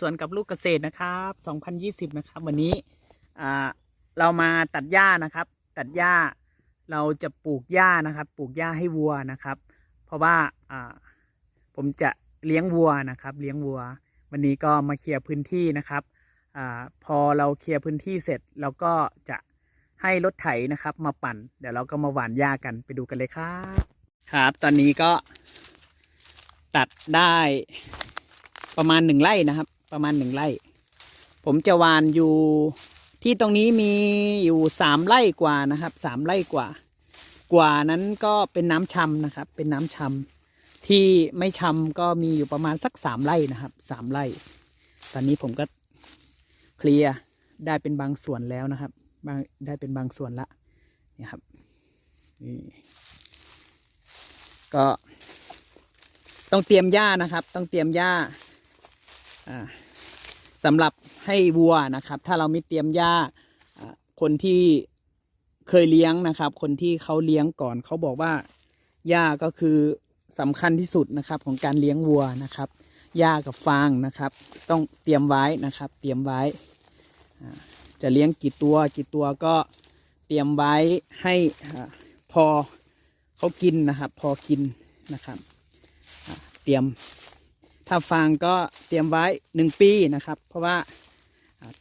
สวนกับลูกเกษตรนะครับ2020 นะครับ วันนี้เรามาตัดหญ้านะครับ ตัดหญ้าเราจะปลูกหญ้านะครับ ปลูกหญ้าให้วัวนะครับ เพราะว่าผมจะเลี้ยงวัวนะครับ เลี้ยงวัว วันนี้ก็มาเคลียร์พื้นที่นะครับอพอเราเคลียร์พื้นที่เสร็จเราก็จะให้รถไถนะครับ มาปั่น เดี๋ยวเราก็มาหว่านหญ้ากันไปดูกันเลยครับครับ ตอนนี้ก็ตัดได้ประมาณหนึ่งไร่นะครับ ประมาณหนึ่งไร่ ผมจะหวานอยู่ที่ตรงนี้มีอยู่สามไร่กว่านะครับสามไร่กว่า กว่านั้นก็เป็นน้ำชำนะครับ เป็นน้ำชำที่ไม่ชำก็มีอยู่ประมาณสักสามไร่นะครับสามไร่ ตอนนี้ผมก็เคลียร์ได้เป็นบางส่วนแล้วนะครับบางได้เป็นบางส่วนละนี่ครับนี่ก็ต้องเตรียมหญ้านะครับ ต้องเตรียมหญ้าอ่า สำหรับให้วัวนะครับ ถ้าเราไม่เตรียมหญ้าคนที่เคยเลี้ยงนะครับ คนที่เขาเลี้ยงก่อนเขาบอกว่าหญ้าก็คือสำคัญที่สุดนะครับของการเลี้ยงวัวนะครับหญ้ากับฟางนะครับ ต้องเตรียมไว้นะครับ เตรียมไว้ จะเลี้ยงกี่ตัวกี่ตัวก็เตรียมไว้ให้พอเขากินนะครับ พอกินนะครับ เตรียม ถ้าฟางก็เตรียมไว้หนึ่งปีนะครับ เพราะว่า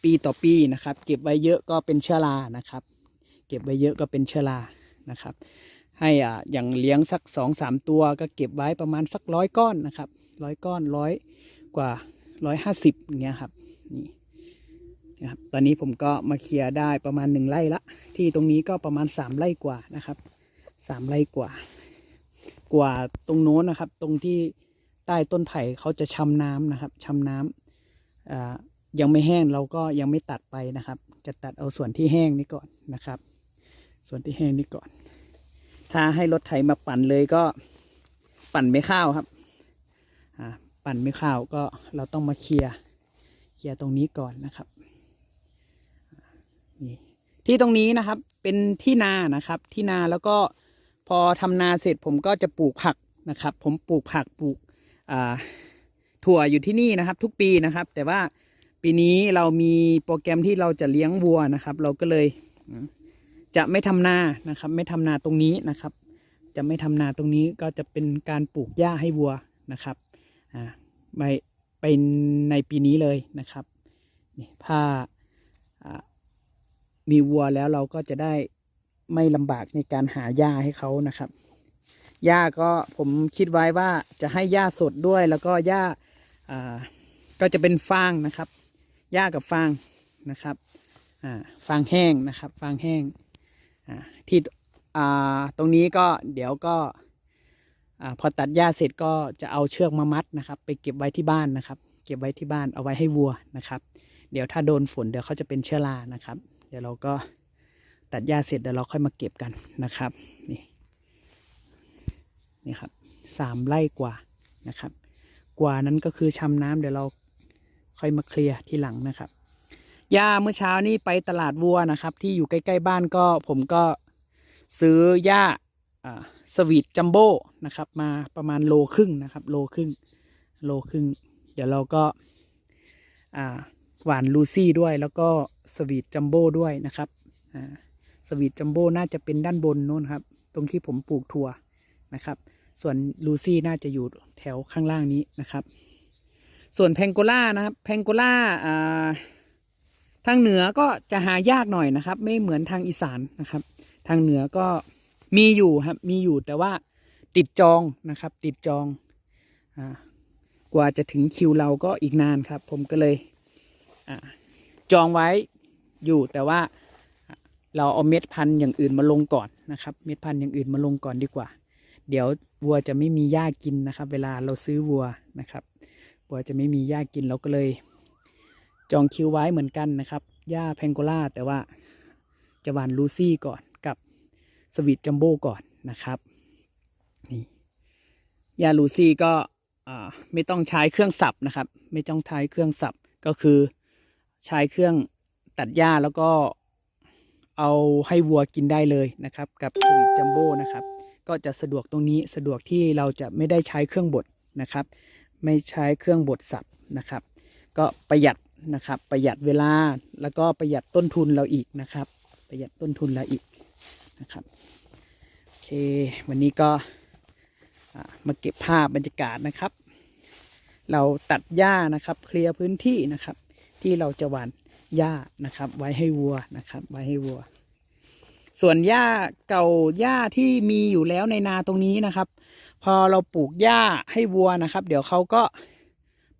ปีต่อปีนะครับ เก็บไว้เยอะก็เป็นเชื้อรานะครับ เก็บไว้เยอะก็เป็นเชื้อรานะครับ ให้อ่าอย่างเลี้ยงสักสองสามตัวก็เก็บไว้ประมาณสักร้อยก้อนนะครับร้อยก้อนร้อยกว่าร้อยห้าสิบอย่างเงี้ยครับนี่นะครับตอนนี้ผมก็มาเคลียร์ได้ประมาณหนึ่งไร่ละ ที่ตรงนี้ก็ประมาณสามไร่กว่านะครับสามไร่กว่า กว่าตรงโน้นนะครับ ตรงที่ ต้ต้นไผ่เขาจะชำน้ำนะครับชำน้ำยังไม่แห้งเราก็ยังไม่ตัดไปนะครับ จะตัดเอาส่วนที่แห้งนี่ก่อนนะครับ ส่วนที่แห้งนี่ก่อน ถ้าให้รถไถมาปั่นเลยก็ปั่นไม่ข้าวครับปั่นไม่ข้าวก็เราต้องมาเคลียร์เคลียร์ตรงนี้ก่อนนะครับนี่ที่ตรงนี้นะครับเป็นที่นานะครับ ที่นาแล้วก็พอทำนาเสร็จผมก็จะปลูกผักนะครับ ผมปลูกผักปลูก ถั่วอยู่ที่นี่นะครับ ทุกปีนะครับ แต่ว่าปีนี้เรามีโปรแกรมที่เราจะเลี้ยงวัวนะครับ เราก็เลยจะไม่ทำนานะครับ ไม่ทำนาตรงนี้นะครับ จะไม่ทำนาตรงนี้ก็จะเป็นการปลูกหญ้าให้วัวนะครับอ่าไปไปในปีนี้เลยนะครับนี่ถ้าอ่ามีวัวแล้วเราก็จะได้ไม่ลำบากในการหาหญ้าให้เขานะครับ หญ้าก็ผมคิดไว้ว่าจะให้หญ้าสดด้วย แล้วก็หญ้าก็จะเป็นฟางนะครับหญ้ากับฟางนะครับฟางแห้งนะครับฟางแห้งที่ตรงนี้ก็เดี๋ยวก็อพอตัดหญ้าเสร็จก็จะเอาเชือกมามัดนะครับ ไปเก็บไว้ที่บ้านนะครับ เก็บไว้ที่บ้านเอาไว้ให้วัวนะครับ เดี๋ยวถ้าโดนฝนเดี๋ยวเขาจะเป็นเชื้อรานะครับ เดี๋ยวเราก็ตัดหญ้าเสร็จเดี๋ยวเราค่อยมาเก็บกันนะครับนี่ นี่ครับสามไร่กว่านะครับ กว่านั้นก็คือชำน้ำเดี๋ยวเราค่อยมาเคลียร์ทีหลังนะครับหญ้าเมื่อเช้านี้ไปตลาดวัวนะครับ ที่อยู่ใกล้ ๆ บ้านก็ผมก็ซื้อหญ้าอ่าสวีทจัมโบ้นะครับ มาประมาณโลครึ่งนะครับ โลครึ่งโลครึ่ง เดี๋ยวเราก็อ่าหวานลูซี่ด้วยแล้วก็สวีทจัมโบ้ด้วยนะครับอ่าสวีทจัมโบ้น่าจะเป็นด้านบนนู้นครับ ตรงที่ผมปลูกถั่ว นะครับ ส่วนลูซี่น่าจะอยู่แถวข้างล่างนี้นะครับ ส่วนแพงโกล่านะครับแพงโกล่าทางเหนือก็จะหายากหน่อยนะครับ ไม่เหมือนทางอีสานนะครับ ทางเหนือก็มีอยู่ครับมีอยู่แต่ว่าติดจองนะครับ ติดจองอกว่าจะถึงคิวเราก็อีกนานครับ ผมก็เลยอจองไว้อยู่แต่ว่าเราเอาเม็ดพันธุ์อย่างอื่นมาลงก่อนนะครับ เม็ดพันธุ์อย่างอื่นมาลงก่อนดีกว่า เดี๋ยววัวจะไม่มีหญ้ากินนะครับ เวลาเราซื้อวัวนะครับวัวจะไม่มีหญ้ากินเราก็เลย จองคิวไว้เหมือนกันนะครับหญ้าแพงโกล่าแต่ว่าจะหวานลูซี่ก่อนกับสวิตจัมโบ้ก่อนนะครับนี่หญ้าลูซี่ก็ไม่ต้องใช้เครื่องสับนะครับ ไม่ต้องใช้เครื่องสับก็คือใช้เครื่องตัดหญ้าแล้วก็เอาให้วัวกินได้เลยนะครับ กับสวิตจัมโบ้นะครับ ก็จะสะดวกตรงนี้สะดวกที่เราจะไม่ได้ใช้เครื่องบดนะครับ ไม่ใช้เครื่องบดสับนะครับ ก็ประหยัดนะครับ ประหยัดเวลาแล้วก็ประหยัดต้นทุนเราอีกนะครับ ประหยัดต้นทุนเราอีกนะครับโอเควันนี้ก็มาเก็บภาพบรรยากาศนะครับ เราตัดหญ้านะครับ เคลียร์พื้นที่นะครับ ที่เราจะหว่านหญ้านะครับ ไว้ให้วัวนะครับ ไว้ให้วัว ส่วนหญ้าเก่าหญ้าที่มีอยู่แล้วในนาตรงนี้นะครับ พอเราปลูกหญ้าให้วัวนะครับ เดี๋ยวเขาก็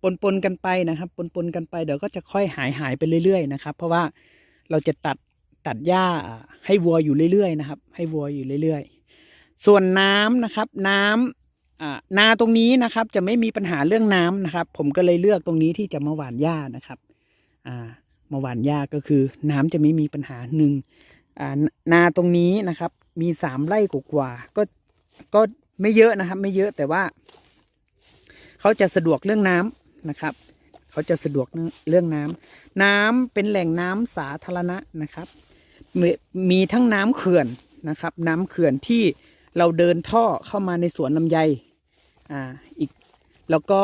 ปนปนกันไปนะครับ ปนปนกันไปเดี๋ยวก็จะค่อยหายหายไปเรื่อยๆนะครับ เพราะว่าเราจะตัดตัดหญ้าให้วัวอยู่เรื่อยๆนะครับ ให้วัวอยู่เรื่อยๆ ส่วนน้ำนะครับ น้ำอ่านาตรงนี้นะครับ จะไม่มีปัญหาเรื่องน้ำนะครับ ผมก็เลยเลือกตรงนี้ที่จะมาหว่านหญ้านะครับมาหว่านหญ้าก็คือน้ำจะไม่มีปัญหาหนึ่ง นาตรงนี้นะครับ มีสามไร่กว่าก็ก็ไม่เยอะนะครับ ไม่เยอะแต่ว่า เขาจะสะดวกเรื่องน้ำนะครับ เขาจะสะดวกเรื่องน้ำน้ำเป็นแหล่งน้ำสาธารณะนะครับ มีมีทั้งน้ำเขื่อนนะครับ น้ำเขื่อนที่เราเดินท่อเข้ามาในสวนลำไยอ่าอีกแล้วก็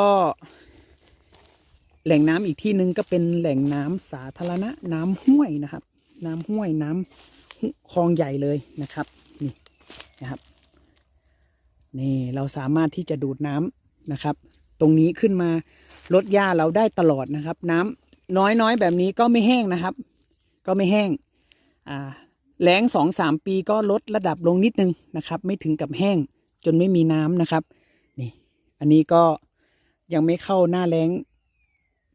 แหล่งน้ำอีกที่หนึ่งก็เป็นแหล่งน้ำสาธารณะ น้ำห้วยนะครับ น้ำห้วยน้ำหุ คลองใหญ่เลยนะครับ นี่นะครับ นี่เราสามารถที่จะดูดน้ำนะครับ ตรงนี้ขึ้นมาลดหญ้าเราได้ตลอดนะครับ น้ำน้อยๆแบบนี้ก็ไม่แห้งนะครับ ก็ไม่แห้งอ่าแล้งสองสามปีก็ลดระดับลงนิดนึงนะครับ ไม่ถึงกับแห้งจนไม่มีน้ำนะครับ นี่ อันนี้ก็ยังไม่เข้าหน้าแล้ง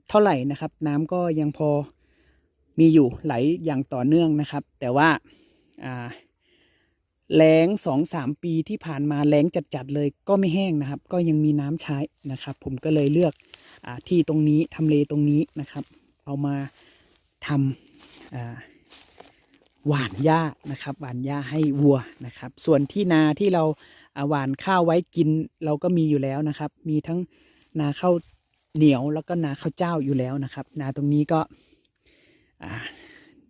เท่าไหร่นะครับ น้ำก็ยังพอ มีอยู่ไหลอย่างต่อเนื่องนะครับ แต่ว่าแล้งสองสามปีที่ผ่านมาแล้งจัดๆเลยก็ไม่แห้งนะครับ ก็ยังมีน้ำใช้นะครับ ผมก็เลยเลือกอที่ตรงนี้ทำเลตรงนี้นะครับ เอามาทำหว่านหญ้านะครับหว่านหญ้าให้วัวนะครับ ส่วนที่นาที่เราอ่าหว่านข้าวไว้กินเราก็มีอยู่แล้วนะครับ มีทั้งนาข้าวเหนียวแล้วก็นาข้าวเจ้าอยู่แล้วนะครับ นาตรงนี้ก็ อ่า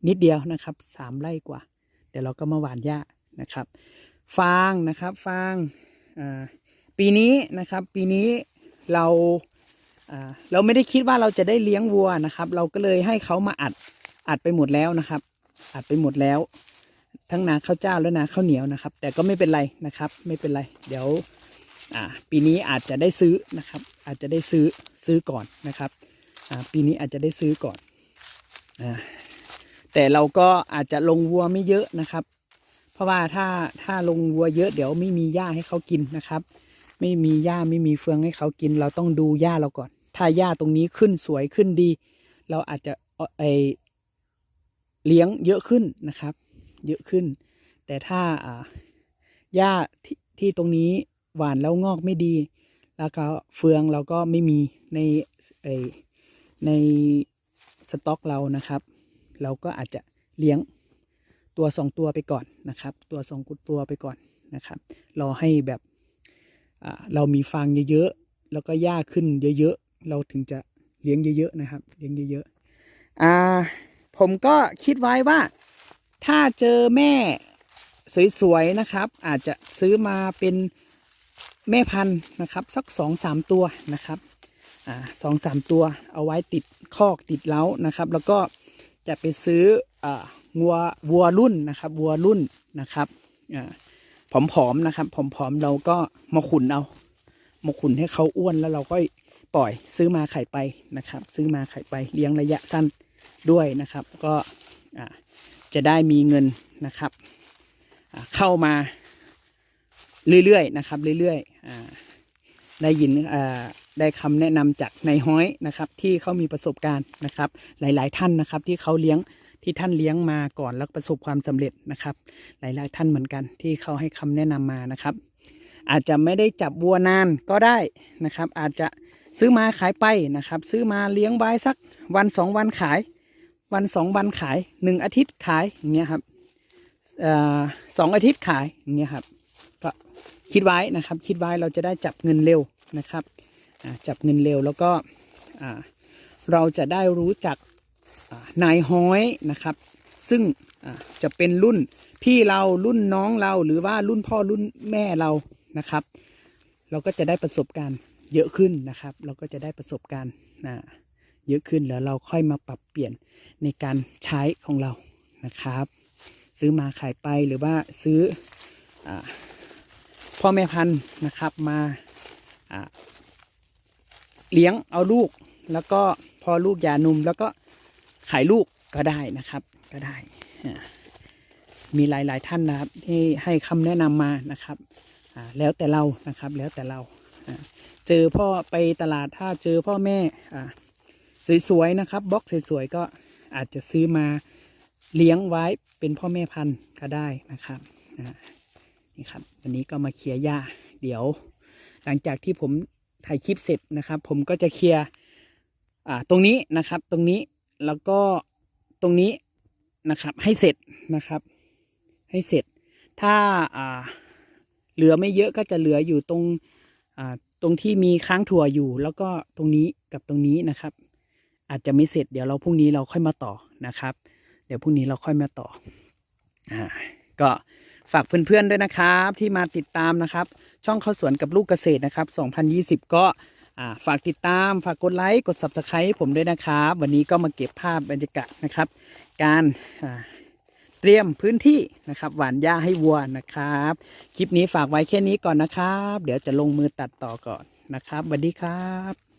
นิดเดียวนะครับสามไร่กว่า เดี๋ยวเราก็มาหว่านหญ้านะครับ ฟางนะครับฟางอ่าปีนี้นะครับ ปีนี้เราอ่าเราไม่ได้คิดว่าเราจะได้เลี้ยงวัวนะครับ เราก็เลยให้เขามาอัดอัดไปหมดแล้วนะครับ อัดไปหมดแล้ว ทั้งนาข้าวเจ้าและนาข้าวเหนียวนะครับ แต่ก็ไม่เป็นไรนะครับ ไม่เป็นไร เดี๋ยวอ่าปีนี้อาจจะได้ซื้อนะครับ อาจจะได้ซื้อซื้อก่อนนะครับอ่าปีนี้อาจจะได้ซื้อก่อน แต่เราก็อาจจะลงวัวไม่เยอะนะครับ เพราะว่าถ้าถ้าลงวัวเยอะเดี๋ยวไม่มีหญ้าให้เขากินนะครับ ไม่มีหญ้าไม่มีเฟืองให้เขากิน เราต้องดูหญ้าเราก่อน ถ้าหญ้าตรงนี้ขึ้นสวยขึ้นดี เราอาจจะเอาไอเลี้ยงเยอะขึ้นนะครับ เยอะขึ้น แต่ถ้าอ่าหญ้าที่ที่ตรงนี้หวานแล้วงอกไม่ดี แล้วก็เฟืองเราก็ไม่มีในไอใน สต็อกเรานะครับ เราก็อาจจะเลี้ยงตัวสองตัวไปก่อนนะครับ ตัวสองตัวไปก่อนนะครับ รอให้แบบเรามีฟางเยอะๆ แล้วก็หญ้าขึ้นเยอะๆ เราถึงจะเลี้ยงเยอะๆนะครับ เลี้ยงเยอะๆอ่าผมก็คิดไว้ว่าถ้าเจอแม่สวยๆนะครับ อาจจะซื้อมาเป็นแม่พันธุ์นะครับ สักสองสามตัวนะครับ สองสามตัวเอาไว้ติดคอกติดเล้านะครับ แล้วก็จะไปซื้ออวัววัวรุ่นนะครับวัวรุ่นนะครับผอมๆนะครับผอมๆเราก็มาขุนเอามาขุนให้เขาอ้วนแล้วเราก็ปล่อยซื้อมาไข่ไปนะครับ ซื้อมาไข่ไปเลี้ยงระยะสั้นด้วยนะครับ ก็จะได้มีเงินนะครับเข้ามาเรื่อยๆนะครับเรื่อยๆได้ยิน ได้คำแนะนำจากนายห้อยนะครับ ที่เขามีประสบการณ์นะครับ หลาย ๆ ท่านนะครับ ที่เขาเลี้ยงที่ท่านเลี้ยงมาก่อนแล้วประสบความสำเร็จนะครับ หลาย ๆ ท่านเหมือนกัน ที่เขาให้คำแนะนำมานะครับ อาจจะไม่ได้จับวัวนานก็ได้นะครับ อาจจะซื้อมาขายไปนะครับ ซื้อมาเลี้ยงไว้สักวันสองวันขาย วันสองวันขายหนึ่งอาทิตย์ขายอย่างเงี้ยครับสองอาทิตย์ขายอย่างเงี้ยครับก็คิดไว้นะครับ คิดไว้เราจะได้จับเงินเร็วนะครับ จับเงินเร็วแล้วก็เราจะได้รู้จักนายห้อยนะครับ ซึ่งจะเป็นรุ่นพี่เรารุ่นน้องเราหรือว่ารุ่นพ่อรุ่นแม่เรานะครับ เราก็จะได้ประสบการณ์เยอะขึ้นนะครับ เราก็จะได้ประสบการณ์นะเยอะขึ้นแล้วเราค่อยมาปรับเปลี่ยนในการใช้ของเรานะครับ ซื้อมาขายไปหรือว่าซื้ออพ่อแม่พันธุ์นะครับมา เลี้ยงเอาลูก แล้วก็พอลูกยานุ่มแล้วก็ขายลูกก็ได้นะครับ ก็ได้อ่ามีหลายๆท่านนะครับ ที่ให้คำแนะนำมานะครับอ่าแล้วแต่เรานะครับ แล้วแต่เราเจอพ่อไปตลาดถ้าเจอพ่อแม่อสวยๆนะครับบล็อกสวยๆก็อาจจะซื้อมาเลี้ยงไว้เป็นพ่อแม่พันธุ์ก็ได้นะครับนี่ครับ วันนี้ก็มาเคลียร์หญ้า เดี๋ยว หลังจากที่ผม ถ่ายคลิปเสร็จนะครับ ผมก็จะเคลียร์ตรงนี้นะครับ ตรงนี้แล้วก็ตรงนี้นะครับ ให้เสร็จนะครับ ให้เสร็จ ถ้าาเหลือไม่เยอะก็จะเหลืออยู่ตรงตรงที่มีค้างถั่วอยู่ แล้วก็ตรงนี้กับตรงนี้นะครับ อาจจะไม่เสร็จเดี๋ยวเราพรุ่งนี้เราค่อยมาต่อนะครับ เดี๋ยวพรุ่งนี้เราค่อยมาต่ออ่าก็ฝากเพื่อนๆด้วยนะครับที่มาติดตามนะครับ ช่องข้าวสวนกับลูกเกษตรนะครับ 2020 ก็อ่าฝากติดตาม ฝากกดไลค์ กด subscribe ผมด้วยนะครับ วันนี้ก็มาเก็บภาพบรรยากาศนะครับ การเตรียมพื้นที่นะครับ หว่านหญ้าให้วัวนะครับ คลิปนี้ฝากไว้แค่นี้ก่อนนะครับ เดี๋ยวจะลงมือตัดต่อก่อนนะครับสวัสดีครับ